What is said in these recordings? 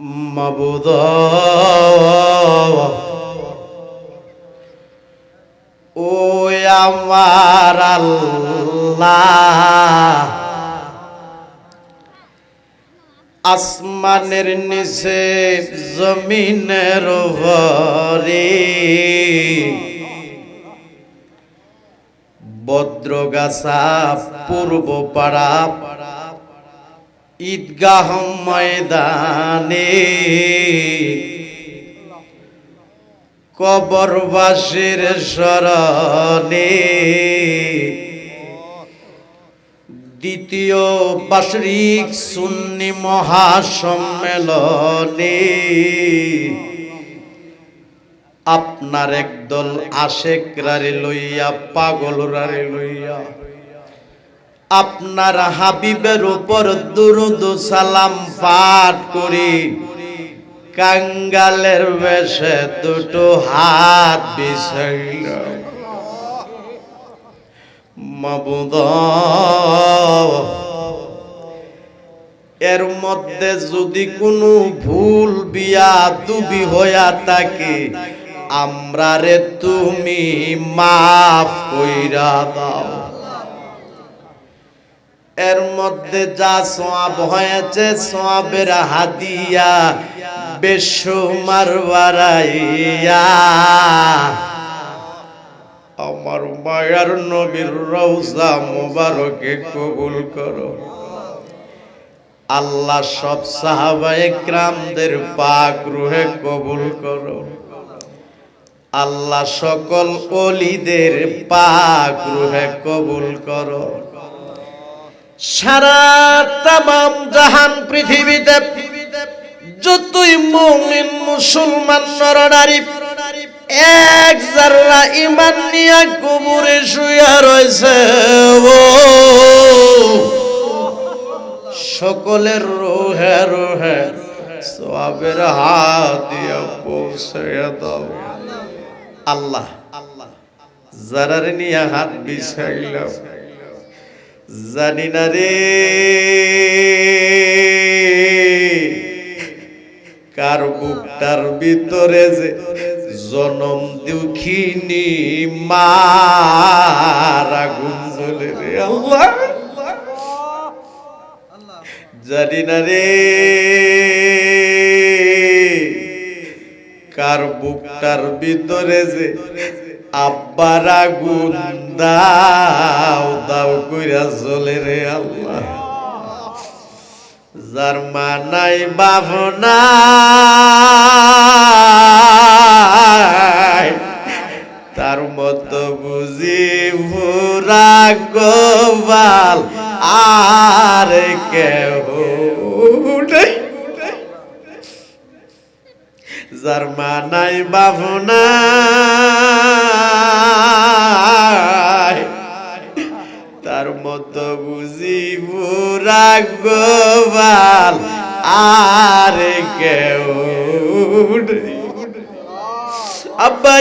মাবুদ ও আমার আল্লাহ। আসমানের নিচে জমিনের ভরে বদ্রগাছা পূর্ব পাড়া ঈদগাহ ময়দানে কবরবাসীর স্মরণে দ্বিতীয় বার্ষিক সুন্নি মহাসম্মেলনে আপনার একদল আশেক রারে লইয়া, পাগল রারে লইয়া আপনার হাবিবের উপর দুরুদ সালাম পাঠ করি। কাঙ্গালের বেশে দুটো হাত বিষাইল মাবুদ, এর মধ্যে যদি কোনো ভুল বিয়া দুবি হইয়া থাকে, আমরা রে তুমি মাফ কইরা দাও। এর মধ্যে যা সোয়াব হয়েছে, সোয়াবের হাদিয়া বেশুমার বাড়াইয়া আমার মায়ার নবীর রৌজা মোবারকে কবুল করো। আল্লাহ সব সাহাবায়ে ক্রামদের পাক রুহে কবুল করো। আল্লাহ সকল অলিদের পাক রুহে কবুল করো। সারা তাম জাহান পৃথিবীতে যতই মুমিন মুসলমান নরনারী, এক জাররা ইমান নিয়া কুবুরে শুয়া রয়েছে। সকলের রোহে রোহে সবের হাত দিয়া দাও। আল্লাহ আল্লাহ, যারার নিয়া হাত বিছাইলাম জানি না রে। কার বুকটার ভিতরে যে জনম দুঃখিনী মারা গুঞ্জলে রে আল্লাহ। জানি না রে। কার বুকটার ভিতরে যে আব্বার আগুন দাও দাও কইরা চলে রে আল্লাহ। যার মা নাই বাবনা তার মতো বুঝি ভুরা গোবাল, আর কেহ যার মা নাই। বাবনা তার মতো বুঝি বুড়া গোবাল আর কেউ আব্বা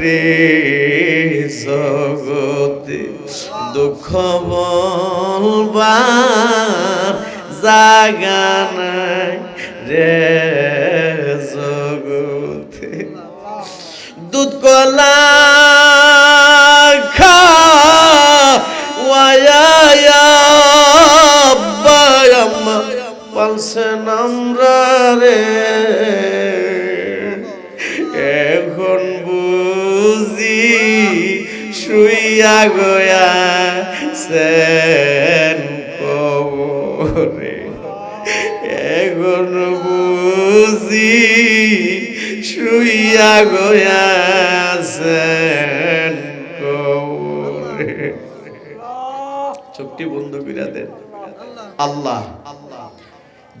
রে জগতে দুঃখ বলবার জাগা নাই রে জগতে। দুধ কলা খা ওয়ায়া বুঝি শুইয়া গয়া সেন কবরে। এখন বুঝি শুইয়া গয়া সেন কবরে। চোখটি বন্ধ করে দেন। আল্লাহ,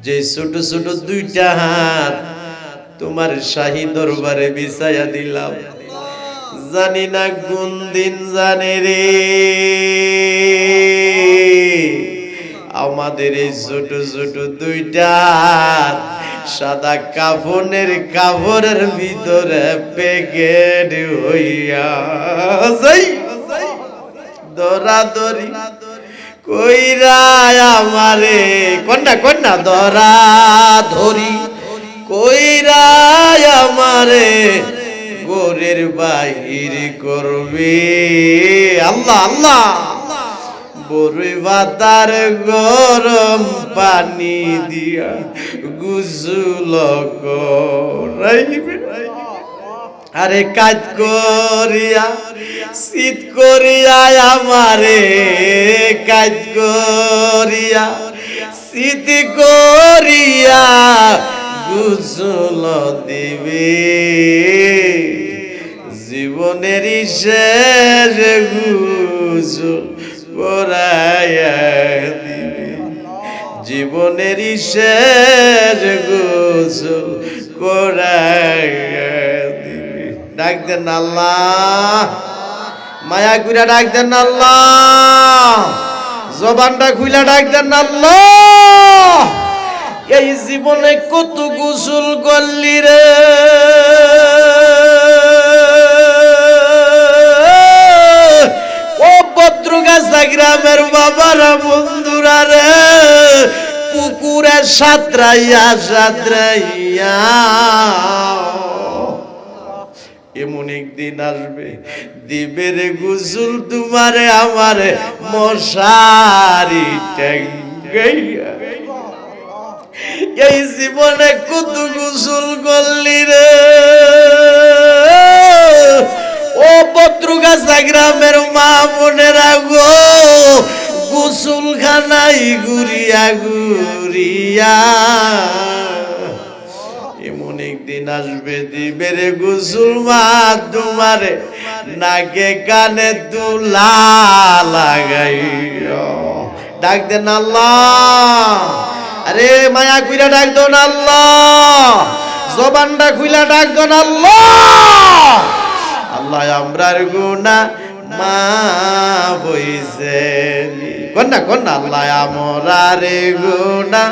যে ছোট ছোট দুইটা হাত তোমার শাহী দরবারে বিছাইয়া দিলাম। জানি না কোন দিন জানে রে। আমাদের এই ছোট ছোট দুইটা সাদা কাফনের কাপড়ের ভিতরে প্যাকেট হইয়া যাই। দরাদরি কইরা আমারে, কন্যা কন্যা দরা ধরি কইরা আমারে গোরের বাহির করবে। আল্লাহ আল্লাহ। ভাতার গরম পানি দিয়া গুজুল আরে কাজ করিয়া, শীত করিয়া আমারে কাজ করিয়া, শীত করিয়া গুসল দিবে। জীবনের শেষ গুসল করাইয়া দিবে। জীবনের শেষ গোসল করাইয়া দিবে। ডাক দেন আল্লাহ। মায়া কুইরা ডাক দেন আল্লাহ। জবানটা খুইলা ডাক দেন আল্লাহ। এই জীবনে কত গোসল করলি রে? গ্রামের বাবারা বন্ধুরা রে, পুকুরে সাঁতরাইয়া সাঁতরাইয়া। এমন একদিন আসবে, দিবের গুসুল তোমারে আমারে মশারি এই জীবনে কত গোসল করলি রে। ও পত্রগাছা গ্রামের মা বোনেরা খানাই গুরিয়া গুরিয়া এমন একদিন আসবে দিবের গোসল মা তোমারে, নাকে কানে তুলা লাগাই ডাক দেন আল্লাহ। আরে মায়া কুইরা ডাক দোন আল্লাহ। জবানটা খুইলা ডাক দোন আল্লাহ। আল্লাহ আমরার গুনা মা বইছে কন্যা কন্যা আল্লাহ আমরারে গুনা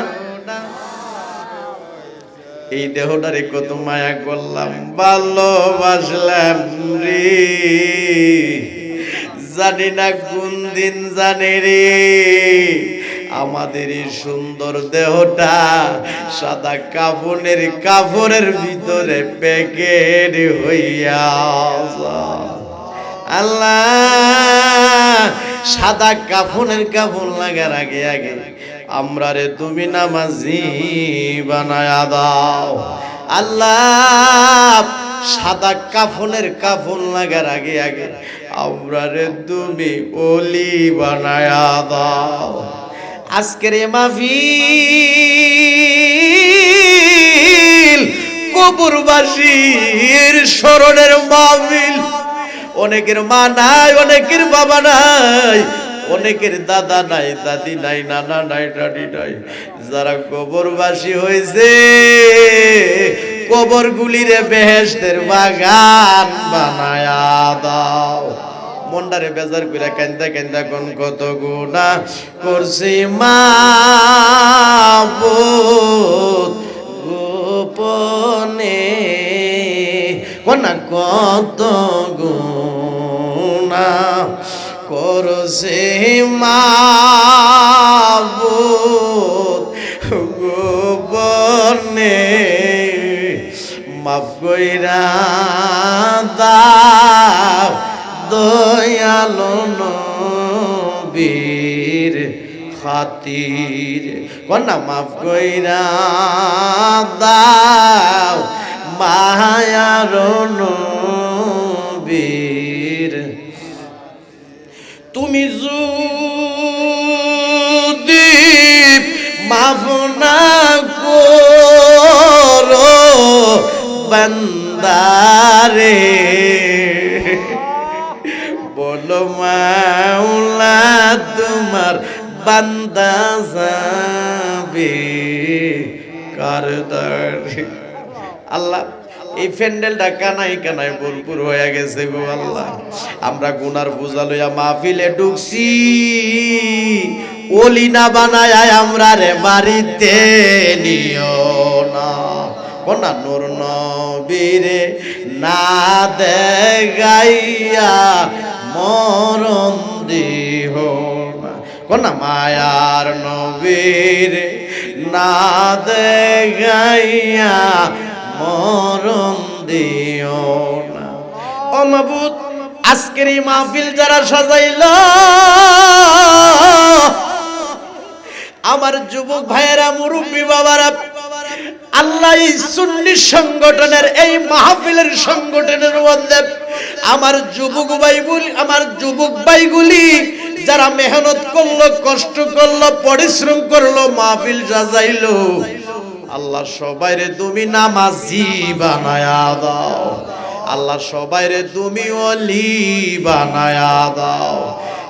এই দেহটারে কত মায়া করলাম, ভালোবাসলাম রে জানি না কোন দিন জানে রে, আমাদের এই সুন্দর দেহটা সাদা কাপড়ের কাপড়ের ভিতরে প্যাকেট হইয়া। আল্লাহ সাদা কাফনের কাফন লাগার আগে আগে। আমরা রে তুমি নামাজি বানায়া দাও। আল্লাহ, সাদা কাফনের কাফন লাগার আগে আগে। আমরা রে তুমি ওলি বানায়া দাও। আজকের এ মাহফিল কবরবাসীর স্মরণের মাহফিল অনেকের মা নাই, অনেকের বাবা নাই, অনেকের দাদা নাই, দাদি নাই, নানা নাই, দাদি নাই। যারা কবরবাসী হয়েছে কবর গুলিরে বেহেস্তের বাগান বানায়া দাও। মন্ডারে বেজার কইরা কান্দা কান্দা কোন কত গুণা করছি মা গোপনে। কনা কত গুণা করছে মা গোপনে মাফ কইরা দাও দয়ালো নবীর খাতির। কন্যা মাফ কইরা দাও মায়ার নবীর তুমি যদি মাফ না করো বান্দারে। বলো মাওলা তোমার বান্দা যাবে কার দ্বারে আল্লাহ এই প্যান্ডেলটা কানাই কানাই ভরপুর হয়ে গেছে গো আল্লাহ। আমরা গুনার বোঝা লইয়া মাহফিলে ঢুকছি। ওলি না বানায় আমরা রে বাড়িতে, নিও না। কোনা নূর নবীরে না দেখাইয়া মরণ দিহ কোনা মায়ার নবীরে না দেখাইয়া মরণ দিও না। ও আজকের এই মাহফিল যারা সাজাইল, আমার যুবক ভাইয়েরা, মুরব্বী বাবারা, আল্লাহ সুন্নি সংগঠনের, এই মাহফিলের সংগঠনের মধ্যে আমার যুবক ভাইগুলি, আমার যুবক ভাইগুলি যারা মেহনত করল, কষ্ট করল, পরিশ্রম করল, মাহফিল সাজাইলো। আল্লাহ সবাইরে তুমি নামাজি বানায়া দাও। আল্লাহ সবাইরে তুমি অলি বানায়া দাও।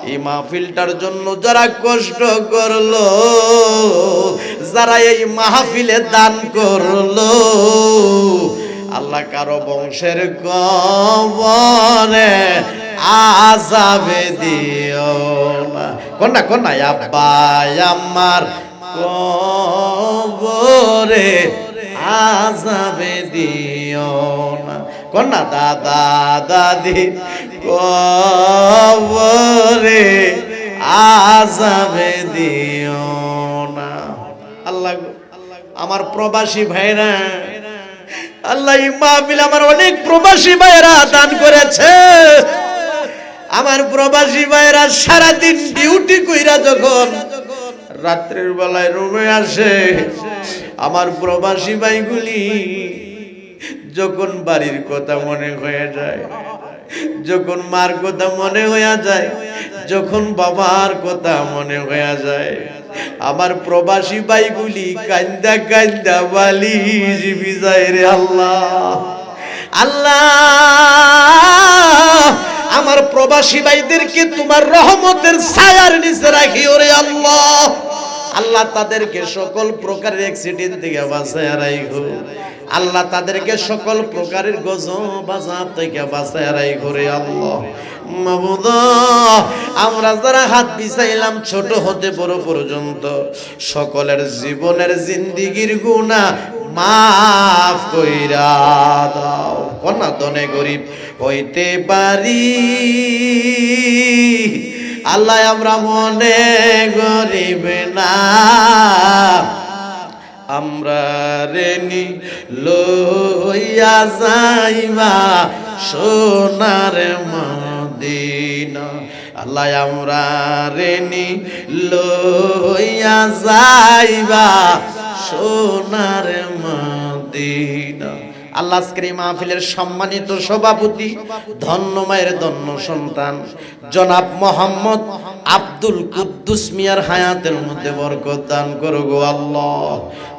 এই মাহফিলটার জন্য যারা কষ্ট করল, যারা এই মাহফিলে দান করল, আল্লাহ কারও বংশের কবরে আজাবে দিও না। কন্যা কন্যা আব্বা আমার কবরে আজাবে দিও না। দাদা, দাদি, কবরে আজাবে দিও না। আল্লাহ আমার প্রবাসী ভাইরা, আল্লাহ মাহফিল আমার অনেক প্রবাসী ভাইরা দান করেছে। আমার প্রবাসী ভাইরা সারাদিন ডিউটি কইরা যখন রাত্রের বেলায় রুমে আসে। আমার প্রবাসী ভাইগুলি যখন বাড়ির কথা মনে হয়ে যায়, যখন মার কথা মনে হয়ে যায়, যখন বাবার কথা মনে হয়ে যায়, আমার প্রবাসী ভাইগুলি কান্দা কান্দা বালিশ বিজায় রে আল্লাহ। আল্লাহ, আমার প্রবাসী ভাইদেরকে তোমার রহমতের ছায়ার নিচে রাখি ওরে আল্লাহ। আল্লাহ তাদেরকে সকল প্রকারের অ্যাক্সিডেন্ট থেকে বাঁচায় রাখো আল্লাহ তাদেরকে সকল প্রকারের গজব আজাব থেকে বাঁচায় রাখো রে আল্লাহ। আমরা যারা হাত বিছাইলাম ছোট হতে বড় পর্যন্ত, সকলের জীবনের জিন্দিগির গুণা মাফ কইরা দাও। কন্যা দনে গরিব হইতে পারি। আল্লাহ আমরা মনে গরিব না। আমরা রেনি লইয়া যাইবা সোনার মদিনা। আল্লাহ আমরা রেনি লইয়া যাইবা সোনার মদিনা। আল্লাহ আজকের মাহফিলের সম্মানিত সভাপতি, ধন্য মায়ের ধন্য সন্তান জনাব মোহাম্মদ আব্দুল কুদ্দুস মিয়ার হায়াতের মধ্যে বরকত দান করো গো আল্লাহ।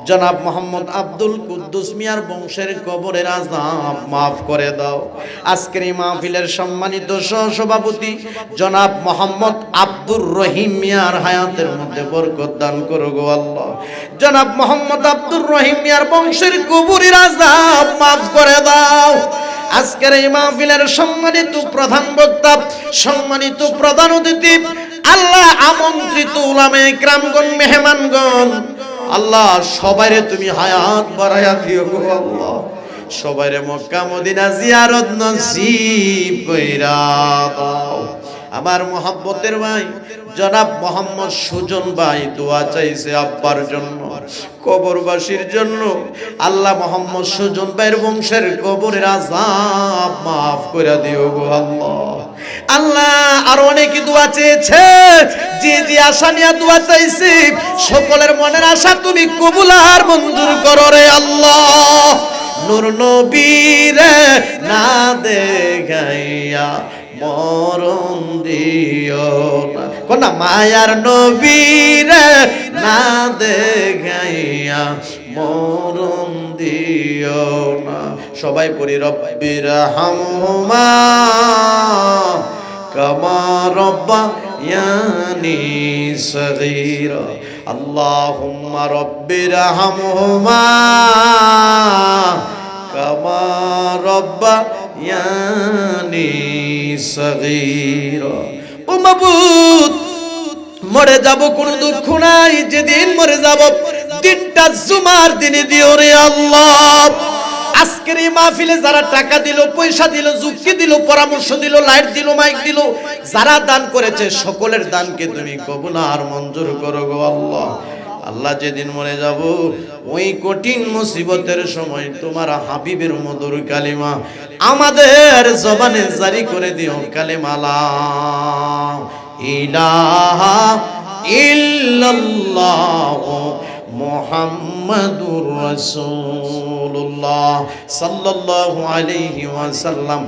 জনাব মোহাম্মদ আব্দুল কুদ্দুস মিয়ার বংশের কবরের আজাব মাফ করে দাও। আজকের এই মাহফিলের সম্মানিত সহসভাপতি জনাব মোহাম্মদ আব্দুর রহিম মিয়ার হায়াতের মধ্যে বরকত দান করো গো আল্লাহ। জনাব মোহাম্মদ আব্দুর রহিম মিয়ার বংশের কবরের আজাব মাফ করে দাও। আজকের এই মাহফিলের সম্মানিত প্রধান বক্তা, সম্মানিত প্রধান অতিথি, আল্লাহ আমন্ত্রিত উলামে গ্রামগণ মেহমানগণ। আল্লাহ, সবাইরে তুমি হায়াত বাড়াইয়া দিও গো আল্লাহ। সবাইরে মক্কা, মদিনা জিয়ারত নসিব কইরা দাও। আমার মোহাব্বতের ভাই জনাব মোহাম্মদ সুজন ভাই দোয়া চাইছে আব্বার জন্য, কবরবাসীর জন্য। আল্লাহ মোহাম্মদ সুজন ভাইয়ের বংশের কবরের আজাব মাফ করে দিও গো আল্লাহ। আল্লাহ আর অনেকে দোয়া চেয়েছে। যে যে আশা নিয়ে দোয়া চাইছি, সকলের মনের আশা তুমি কবুল আর মঞ্জুর করো রে আল্লাহ। নূর নবীরে না দেখাইয়া মরণ দিও না। কোনা মায়ার নবীরে না দেখাইয়া মরণ দিও না। সবাই পড়ি, রব্বির হামমা কামা রব্বা ইয়ানি সগীরা। আল্লাহুম্মা রব্বির হামহুমা কামা রব্বা ইয়ানি মরে যাব কোনো দুঃখ নাই, যেদিন মরে যাব দিনটা জুমার দিনে দিও রে আল্লাহ। আজকের এই মাহফিলে যারা টাকা দিল, পয়সা দিল, যুক্তি দিল, পরামর্শ দিল, লাইট দিল, মাইক দিল, যারা দান করেছে, সকলের দানকে তুমি কবুল আর মঞ্জুর করো গো আল্লাহ। আল্লাহ যেদিন মরে যাব, ওই কঠিন মুসিবতের সময় তোমার হাবিবের মধুর কালিমা আমাদের জবানে জারি করে দিও কালিমালা ইলাহা ইল্লাল্লাহ মুহাম্মাদুর রাসূলুল্লাহ সাল্লাল্লাহু আলাইহি ওয়াসাল্লাম।